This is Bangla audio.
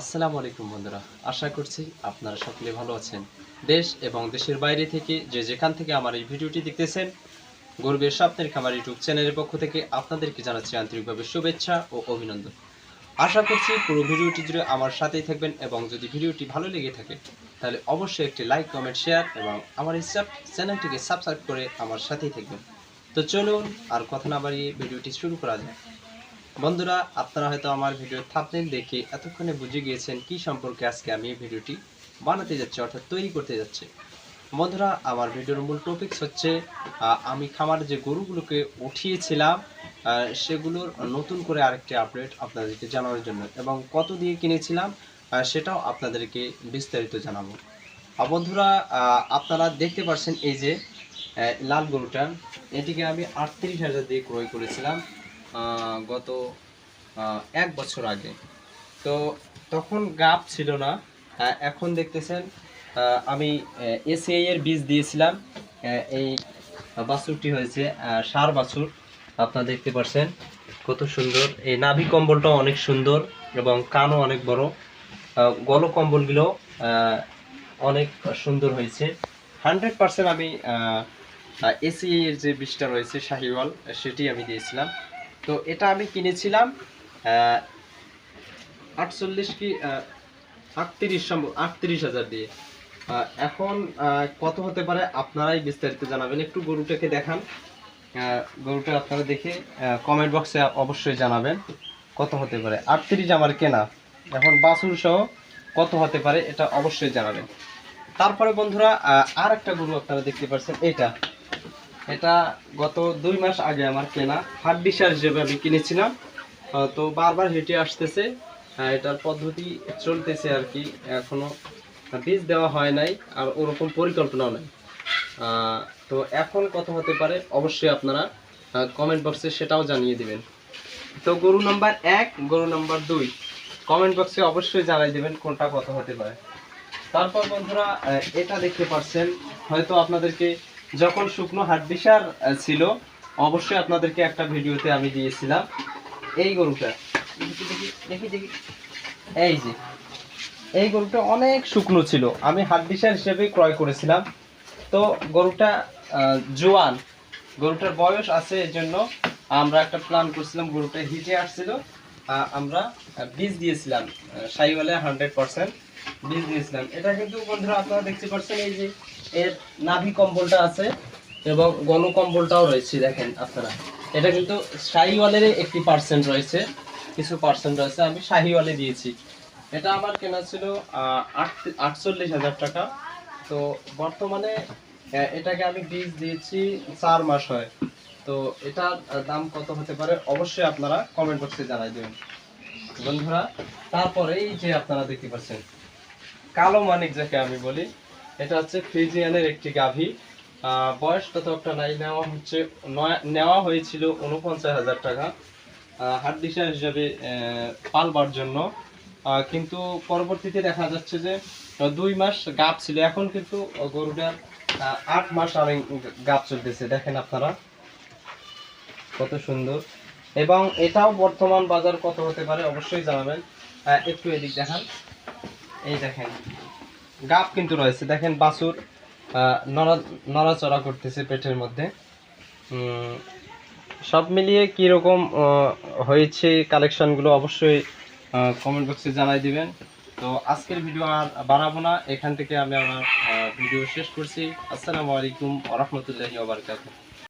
আসসালামু আলাইকুম বন্ধুরা। আশা করছি আপনারা সকলে ভালো আছেন। দেশ এবং দেশের বাইরে থেকে যে যেখান থেকে আমার এই ভিডিওটি দেখতেছেন, গর্বের স্বপ্নের খামার ইউটিউব চ্যানেলের পক্ষ থেকে আপনাদেরকে জানাচ্ছি আন্তরিকভাবে শুভেচ্ছা ও অভিনন্দন। আশা করছি পুরো ভিডিওটি জুড়ে আমার সাথেই থাকবেন এবং যদি ভিডিওটি ভালো লেগে থাকে, তাহলে অবশ্যই একটি লাইক, কমেন্ট, শেয়ার এবং আমার এই চ্যানেলটিকে সাবস্ক্রাইব করে আমার সাথেই থাকবেন। তো চলুন আর কথা না বাড়িয়ে ভিডিওটি শুরু করা যায় বন্ধুরা, আপনারা হয়তো আমার ভিডিও থাপনেল দেখে এতক্ষণে বুঝে গিয়েছেন কি সম্পর্কে আজকে আমি এই ভিডিওটি বানাতে যাচ্ছি, অর্থাৎ তৈরি করতে যাচ্ছি। বন্ধুরা, আমার ভিডিওর মূল টপিকস হচ্ছে আমি খামার যে গরুগুলোকে উঠিয়েছিলাম সেগুলোর নতুন করে আরেকটি আপডেট আপনাদেরকে জানানোর জন্য এবং কত দিয়ে কিনেছিলাম সেটাও আপনাদেরকে বিস্তারিত জানাব। বন্ধুরা আপনারা দেখতে পাচ্ছেন এই যে লাল গরুটা, এটিকে আমি আটত্রিশ হাজার দিয়ে ক্রয় করেছিলাম। গত এক বছর আগে। তো তখন গাপ ছিল না। এখন দেখতেছেন আমি এসিআই এর বীজ দিয়েছিলাম। এই বাছুরটি হয়েছে সার বাছুর। আপনারা দেখতে পাচ্ছেন কত সুন্দর। এই নাভি কম্বলটাও অনেক সুন্দর এবং কানও অনেক বড়। গল কম্বলগুলো অনেক সুন্দর হয়েছে। হান্ড্রেড পার্সেন্ট আমি এসিআই এর যে বীজটা রয়েছে, শাহিওয়াল, সেটি আমি দিয়েছিলাম। তো এটা আমি কিনেছিলাম আটচল্লিশ কি আটত্রিশ সম্ভব, আটত্রিশ হাজার দিয়ে। এখন কত হতে পারে আপনারাই বিস্তারিত জানাবেন। একটু গরুটাকে দেখান। গরুটা আপনারা দেখে কমেন্ট বক্সে অবশ্যই জানাবেন কত হতে পারে। আটত্রিশ আমার কেনা। এখন বাছুর সহ কত হতে পারে এটা অবশ্যই জানাবেন। তারপরে বন্ধুরা আর একটা গরু আপনারা দেখতে পাচ্ছেন, এটা। এটা গত দুই মাস আগে আমার কেনা। হার্ড ডিসার হিসেবে আমি কিনেছিলাম তো বারবার হেঁটে আসতেছে। এটার পদ্ধতি চলতেছে আর কি। এখনও বীজ দেওয়া হয় নাই আর ওরকম পরিকল্পনাও নাই। তো এখন কত হতে পারে, অবশ্যই আপনারা কমেন্ট বক্সে সেটাও জানিয়ে দিবেন। তো গরু নাম্বার এক, গরু নাম্বার দুই। কমেন্ট বক্সে অবশ্যই জানাই দেবেন কোনটা কত হতে পারে। তারপর বন্ধুরা এটা দেখতে পাচ্ছেন হয়তো আপনাদেরকে যখন শুকনো হাড্ডিসার ছিল, অবশ্যই আপনাদেরকে একটা ভিডিওতে আমি দিয়েছিলাম। এই গরুটা, দেখি দেখি এই যে, এই গরুটা অনেক শুকনো ছিল। আমি হাড্ডিসার হিসেবে ক্রয় করেছিলাম। তো গরুটা জোয়ান। গরুটার বয়স আছে এই জন্য আমরা একটা প্ল্যান করছিলাম, গরুটা হিটে আসছিল। আমরা বীজ দিয়েছিলাম। সাইওয়ালে হান্ড্রেড পার্সেন্ট বীজ দিয়েছিলাম। এটা কিন্তু বন্ধুরা আপনারা দেখতে পাচ্ছেন, এই যে এর নাভি কম্বলটা আছে এবং গণ কম্বলটাও রয়েছে, দেখেন আপনারা। এটা কিন্তু শাহিওয়ালের একটি পার্সেন্ট রয়েছে, কিছু পার্সেন্ট রয়েছে, আমি শাহিওয়ালে দিয়েছি। এটা আমার কেনা ছিল আট- আটচল্লিশ হাজার টাকা। তো বর্তমানে এটাকে আমি বীজ দিয়েছি চার মাস হয়। তো এটার দাম কত হতে পারে অবশ্যই আপনারা কমেন্ট বক্সে জানাই দেবেন। বন্ধুরা, তারপরে এই যে আপনারা দেখতে পাচ্ছেন, কালো মানিক যাকে আমি বলি এটা হচ্ছে ফ্রিজিয়ানের একটি গাভী। বয়স তত একটা নাই, নেওয়া হচ্ছে নেওয়া হয়েছিল উনপঞ্চাশ হাজার টাকা। হাট ডিসার হিসাবে পালবার জন্য। কিন্তু পরবর্তীতে দেখা যাচ্ছে যে দুই মাস গাপ ছিল। এখন কিন্তু গরুটার আট মাস রানিং গাপ চলতেছে। দেখেন আপনারা। কত সুন্দর। এবং এটাও বর্তমান বাজার কত হতে পারে অবশ্যই জানাবেন। একটু এদিক দেখান। এই দেখেন। গাপ কিন্তু রয়েছে। দেখেন বাছুর নড়াচড়া করতেছে পেটের মধ্যে। সব মিলিয়ে কীরকম হয়েছে কালেকশনগুলো অবশ্যই কমেন্ট বক্সে জানাই দিবেন। তো আজকের ভিডিও আর বানাবো না। এখান থেকে আমি আমার ভিডিও শেষ করছি। আসসালামু আলাইকুম রহমতুল্লাহি ওবরকাতুহ